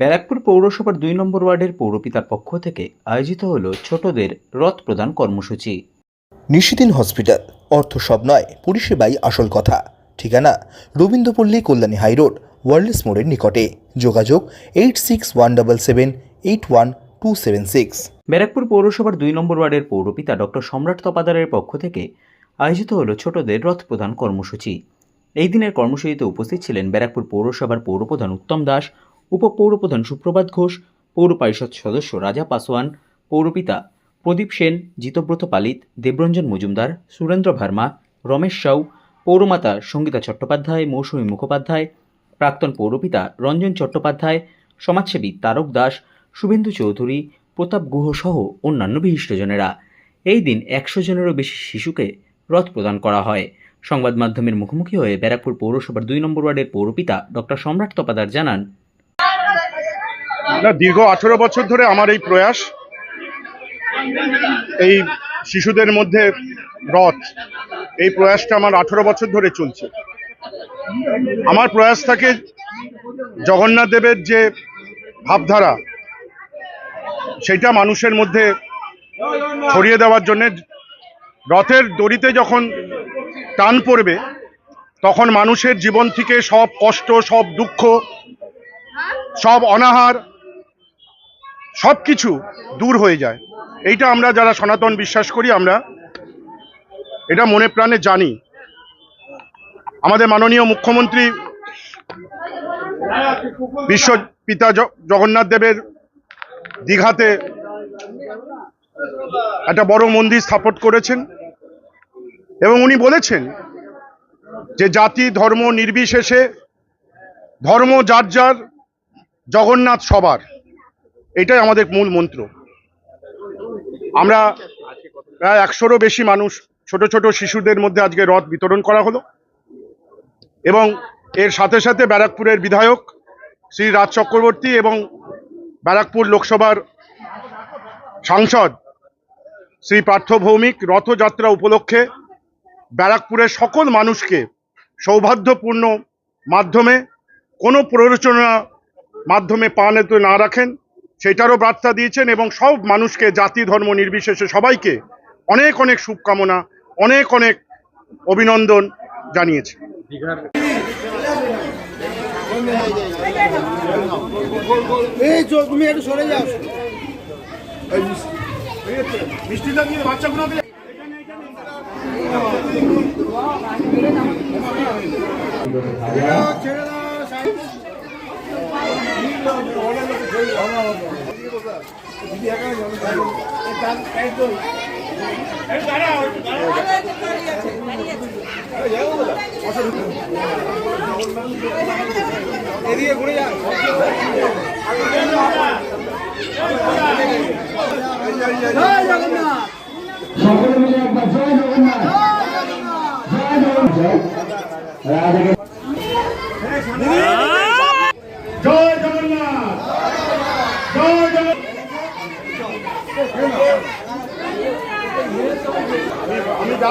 ব্যারাকপুর পৌরসভার দুই নম্বর ওয়ার্ডের পৌরপিতার পক্ষ থেকে আয়োজিত হল ছোটদের রথ প্রদান কর্মসূচি। নিশিদিন হসপিটাল অর্থ সব নয় পরিষেবাই আসল কথা। ঠিকানা রবীন্দ্রপল্লী কল্যাণী হাইরোড ওয়ার্ল্ডস মোড়ের নিকটে। যোগাযোগ eight six one double seven eight one two seven six. Barrackpore পৌরসভার দুই নম্বর ওয়ার্ডের পৌরপিতা ডক্টর সম্রাট তপাদারের পক্ষ থেকে আয়োজিত হল ছোটদের রথ প্রদান কর্মসূচি। এই দিনের কর্মসূচিতে উপস্থিত ছিলেন ব্যারাকপুর পৌরসভার পৌরপ্রধান উত্তম দাস উপপৌরপ্রধান সুপ্রভাত ঘোষ, পৌর পরিষদ সদস্য রাজা পাসোয়ান, পৌরপিতা প্রদীপ সেন, জিতব্রত পালিত, দেবরঞ্জন মজুমদার, সুরেন্দ্র ভার্মা, রমেশ সাউ, পৌরমাতা সঙ্গীতা চট্টোপাধ্যায়, মৌসুমী মুখোপাধ্যায়, প্রাক্তন পৌরপিতা রঞ্জন চট্টোপাধ্যায়, সমাজসেবী তারক দাস, শুভেন্দু চৌধুরী, প্রতাপ গুহ সহ অন্যান্য বিশিষ্টজনেরা। এই দিন একশো জনেরও বেশি শিশুকে রথ প্রদান করা হয়। সংবাদ মাধ্যমের মুখোমুখি হয়ে ব্যারাকপুর পৌরসভার দুই নম্বর ওয়ার্ডের পৌরপিতা ডক্টর সম্রাট তপাদার জানান না, দীর্ঘ আঠেরো বছর ধরে আমার এই প্রয়াস, এই শিশুদের মধ্যে রথ, এই প্রয়াসটা আমার আঠেরো বছর ধরে চলছে। আমার প্রয়াস থাকে জগন্নাথ দেবের যে ভাবধারা, সেটা মানুষের মধ্যে ছড়িয়ে দেওয়ার জন্য, রথের দড়িতে যখন টান পড়বে, তখন মানুষের জীবন থেকে সব কষ্ট, সব দুঃখ, সব অনাহার সব কিছু দূর হয়ে যায়। এইটা আমরা যারা সনাতন বিশ্বাস করি, আমরা এটা মনে প্রাণে জানি। আমাদের মাননীয় মুখ্যমন্ত্রী বিশ্ব পিতা জগন্নাথ দেবের দীঘাতে একটা বড় মন্দির স্থাপন করেছেন এবং উনি বলেছেন যে জাতি, ধর্ম নির্বিশেষে, ধর্ম যার যার, জগন্নাথ সবার। এটাই আমাদের মূল মন্ত্র। আমরা প্রায় একশোরও বেশি মানুষ, ছোট ছোট শিশুদের মধ্যে আজকে রথ বিতরণ করা হলো এবং এর সাথে সাথে ব্যারাকপুরের বিধায়ক শ্রী রাজ চক্রবর্তী এবং ব্যারাকপুর লোকসভার সাংসদ শ্রী পার্থ ভৌমিক রথযাত্রা উপলক্ষে ব্যারাকপুরের সকল মানুষকে সৌভাগ্যপূর্ণ মাধ্যমে কোনো প্ররোচনা মাধ্যমে পা না রাখেন। সেটারও বার্তা দিয়েছেন এবং সব মানুষকে জাতি ধর্ম নির্বিশেষে সবাইকে অনেক অনেক শুভকামনা অনেক অনেক অভিনন্দন জানিয়েছে। এই চো তুমি একটু সরে যাও। মিষ্টিটা দিয়ে বাচ্চাগুলো ছেড়ে দাও এদিকে ঘুরে যা জয় জগন্নাথ। জয় জগন্নাথ। জয় রাধে জয় জগন্নাথ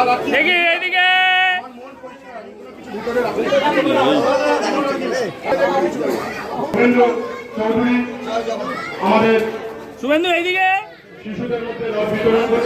রাখছি শুভেন্দু আমাদের শুভেন্দু এইদিকে। শিশুদের মধ্যে রথ বিতরণ করে